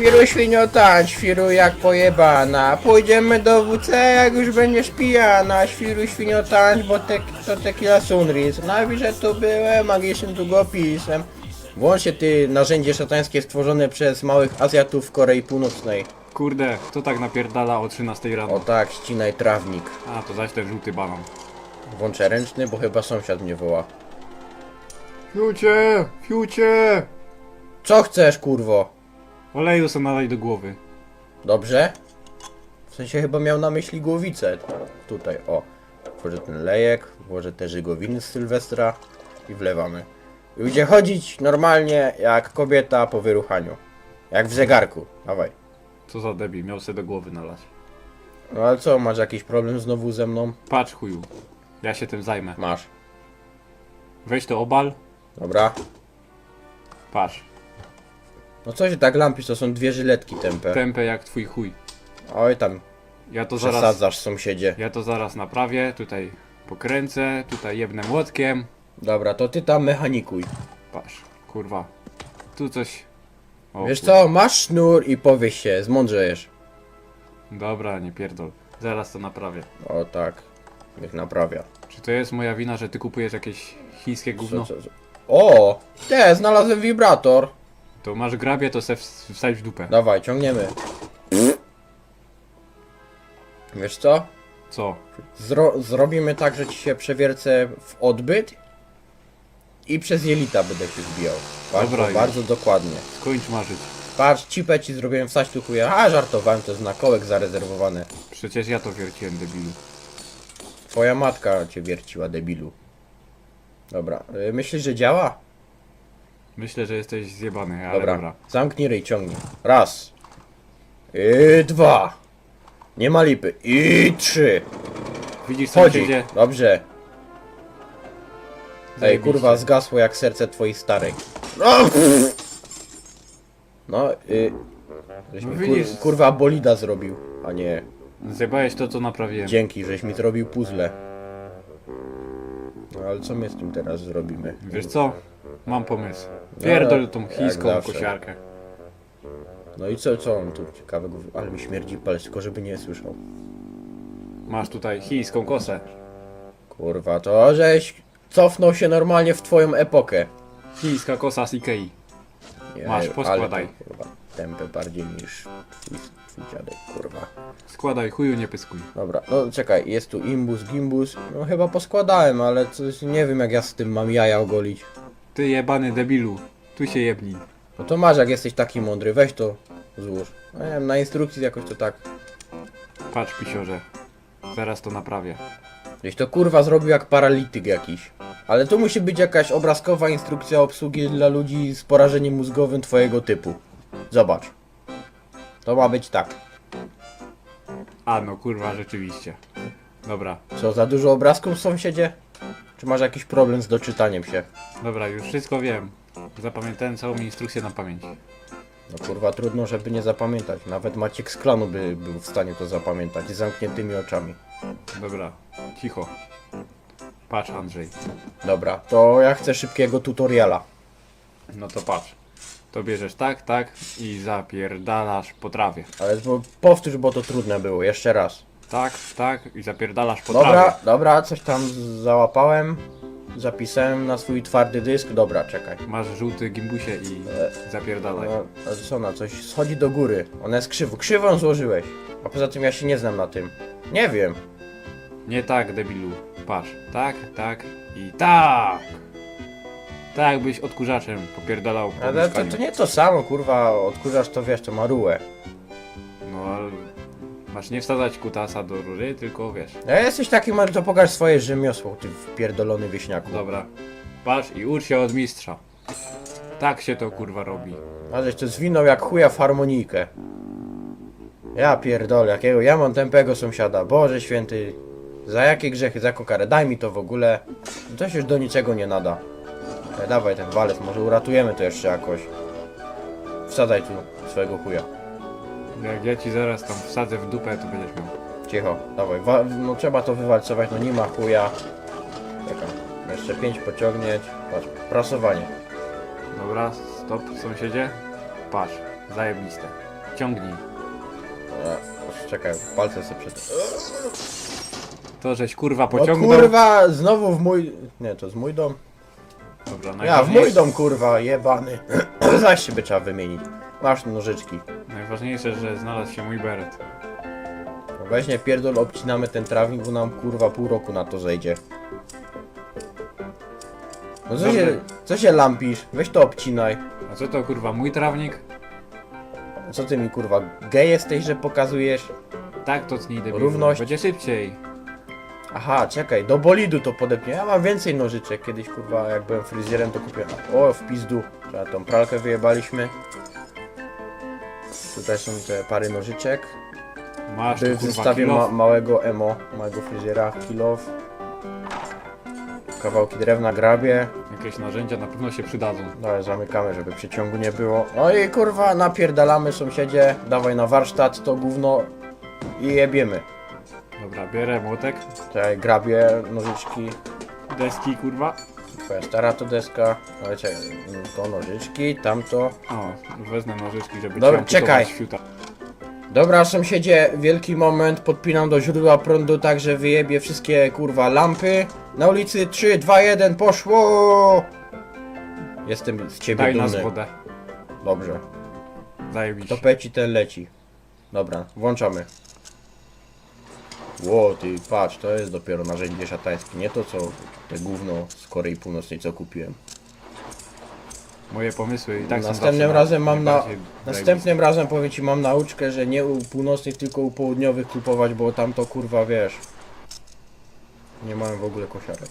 Świru świnio tańcz, świru jak pojebana. Pójdziemy do WC, jak już będziesz pijana. Świru świnio tańcz, bo te, to tequila sunris. Nawi, że tu byłem magicznym długopisem. Włącznie ty narzędzie szatańskie stworzone przez małych Azjatów w Korei Północnej. Kurde, kto tak napierdala o 13 rano? O tak, ścinaj trawnik. A, to zaś ten żółty banan. Włączę ręczny, bo chyba sąsiad mnie woła. Fiucie! Fiucie! Co chcesz, kurwo? Oleju sobie nalaj do głowy. Dobrze? W sensie chyba miał na myśli głowicę. Tutaj, o. Włożę ten lejek, włożę te żygowiny z Sylwestra i wlewamy. I będzie chodzić normalnie jak kobieta po wyruchaniu. Jak w zegarku. Dawaj. Co za debil, miał sobie do głowy nalać. No ale co, masz jakiś problem znowu ze mną? Patrz chuju, ja się tym zajmę. Masz. Weź to obal, Dobra. patrz. No co się tak lampisz, to są dwie żyletki tępe. Tępe jak twój chuj. Oj tam, Ja to zaraz, przesadzasz sąsiedzie. ja to zaraz naprawię, tutaj pokręcę, tutaj jebnę młotkiem. Dobra, to ty tam mechanikuj. Patrz, kurwa. Tu coś... O, Wiesz co, masz sznur i powiesz się, zmądrzejesz. Dobra, nie pierdol. Zaraz to naprawię. O tak, niech naprawia. Czy to jest moja wina, że ty kupujesz jakieś chińskie gówno? Co, co, co? O! Te, znalazłem wibrator. To masz grabie, to se ws- wsadź w dupę. Dawaj, ciągniemy. Wiesz co? Co? Zro zrobimy tak, że ci się przewiercę w odbyt i przez jelita będę się zbijał. Bardzo, Dobra, już. bardzo dokładnie. Skończ marzyć. Patrz, cipę ci zrobiłem wstać tu chuja. A, żartowałem, to jest na kołek zarezerwowane. Przecież ja to wierciłem, debilu. Twoja matka cię wierciła, debilu. Dobra, y, myślisz, że działa? Myślę, że jesteś zjebany, ale Dobra, dobra. zamknij ryj, ciągnij. Raz. I dwa. Nie ma lipy. I trzy. Widzisz co Chodzi. sąsiedzie? Dobrze. Ej, kurwa, zgasło jak serce twojej starej. No, no y... Żeś mi widzisz. kur, kurwa bolida zrobił, a nie... Zjebałeś to, co naprawiłem. Dzięki, żeś mi zrobił puzzle. No ale co my z tym teraz zrobimy? Wiesz co? Mam pomysł. Pierdol tą chińską zawsze. kosiarkę. No i co, co on tu ciekawego... Ale mi śmierdzi palec, tylko żeby nie słyszał. Masz tutaj chińską kosę. Kurwa, to żeś cofnął się normalnie w twoją epokę. Chińska kosa z Ikei. Nie, Masz, ale poskładaj. to, kurwa, tępę bardziej niż twój, twój dziadek, kurwa. Składaj chuju, nie pyskuj. Dobra, no czekaj, jest tu imbus, gimbus. No chyba poskładałem, ale coś nie wiem jak ja z tym mam jaja ogolić. Ty jebany debilu. Tu się jebnij. No to masz, jak jesteś taki mądry, weź to złóż. No nie wiem, na instrukcji jakoś to tak. Patrz pisiorze. Zaraz to naprawię. Gdzieś to kurwa zrobił jak paralityk jakiś. Ale tu musi być jakaś obrazkowa instrukcja obsługi dla ludzi z porażeniem mózgowym twojego typu. Zobacz. To ma być tak. A no kurwa, rzeczywiście. Dobra, Co, za dużo obrazków w sąsiedzie? Czy masz jakiś problem z doczytaniem się? dobra, już wszystko wiem. Zapamiętałem całą instrukcję na pamięć. No kurwa, trudno, żeby nie zapamiętać. Nawet Maciek z klanu by był w stanie to zapamiętać z zamkniętymi oczami. Dobra, cicho. Patrz Andrzej. Dobra, to ja chcę szybkiego tutoriala. No to patrz. To bierzesz tak, tak i zapierdalasz po trawie. Ale bo, powtórz, bo to trudne było. Jeszcze raz. Tak, tak i zapierdalasz po trawie. Dobra, dobra, coś tam załapałem. Zapisałem na swój twardy dysk. Dobra, czekaj. Masz żółty gimbusie i zapierdalaj. No, co coś schodzi do góry. Ona jest krzywo. Krzywą złożyłeś. A poza tym ja się nie znam na tym. Nie wiem. Nie tak, debilu. Patrz. Tak, tak i tak. Tak byś odkurzaczem popierdalał po Ale to, mieszkaniu. to nie to samo, kurwa. Odkurzasz to wiesz, to ma rułę. Ale masz nie wsadzać kutasa do rury, tylko wiesz. Ja jesteś taki, ale to pokaż swoje rzemiosło, ty wpierdolony wieśniaku. Dobra. Patrz i ucz się od mistrza. Tak się to kurwa robi. A żeś to zwinął jak chuja w harmonijkę. Ja pierdolę, jakiego ja mam tępego sąsiada. Boże święty. Za jakie grzechy, za jaką karę? Daj mi to w ogóle. To się już do niczego nie nada. E, dawaj ten walec, może uratujemy to jeszcze jakoś. Wsadzaj tu swojego chuja. Jak ja ci zaraz tam wsadzę w dupę, to będziesz miał. Cicho, dawaj. Wa no trzeba to wywalcować, no nie ma chuja. Czekam. Jeszcze pięć pociągnieć. Patrz, prasowanie. Dobra, stop sąsiedzie. Patrz, zajebiste. Ciągnij. E, Czekaj, palce sobie przed... To żeś kurwa O pociągnął. kurwa, znowu w mój... Nie, to z mój dom? Dobra, Ja, w mój dom, kurwa, jebany. Zaś się by trzeba wymienić. Masz nożyczki. Najważniejsze, że znalazł się mój beret. Weź nie pierdol, obcinamy ten trawnik, bo nam kurwa pół roku na to zejdzie. No co Dobra. się, co się lampisz? Weź to obcinaj. A co to kurwa mój trawnik? Co ty mi kurwa, gej jesteś, że pokazujesz? Tak to tnij debilu. Równość. Będzie szybciej. Aha, czekaj, do bolidu to podepnie. Ja mam więcej nożyczek. Kiedyś kurwa, jak byłem fryzjerem, to kupiłem. O, w pizdu. Trzeba tą pralkę wyjebaliśmy. Tutaj są te pary nożyczek. Masz w kurwa zestawie ma kilof. małego emo, małego fryzjera, kilof. Kawałki drewna, grabie. Jakieś narzędzia na pewno się przydadzą. No ale zamykamy, żeby przyciągu nie było. No i kurwa, napierdalamy sąsiedzie. Dawaj na warsztat to gówno i jebiemy. Dobra, bierę młotek. Tutaj grabie, nożyczki. Deski kurwa. Twoja stara to deska. Ale czekaj, mm, to nożyczki, tamto. O, wezmę nożyczki, żeby Dobra, ci amputować czekaj. Fiuta. Dobra, sąsiedzie, wielki moment. Podpinam do źródła prądu tak, że wyjebie wszystkie kurwa lampy. Na ulicy 3, 2, 1, poszło! Jestem z ciebie Daj nas dumny. wodę. Dobrze. Zajebiście. To peci ten leci. Dobra, włączamy. Ło, ty patrz, to jest dopiero narzędzie szatańskie, nie to co te gówno z Korei Północnej co kupiłem. Moje pomysły i tak są Następnym zawsze razem mam na- Następnym razem powiem ci, mam nauczkę, że nie u północnych, tylko u południowych kupować, bo tam to kurwa wiesz. Nie mają w ogóle kosiarek.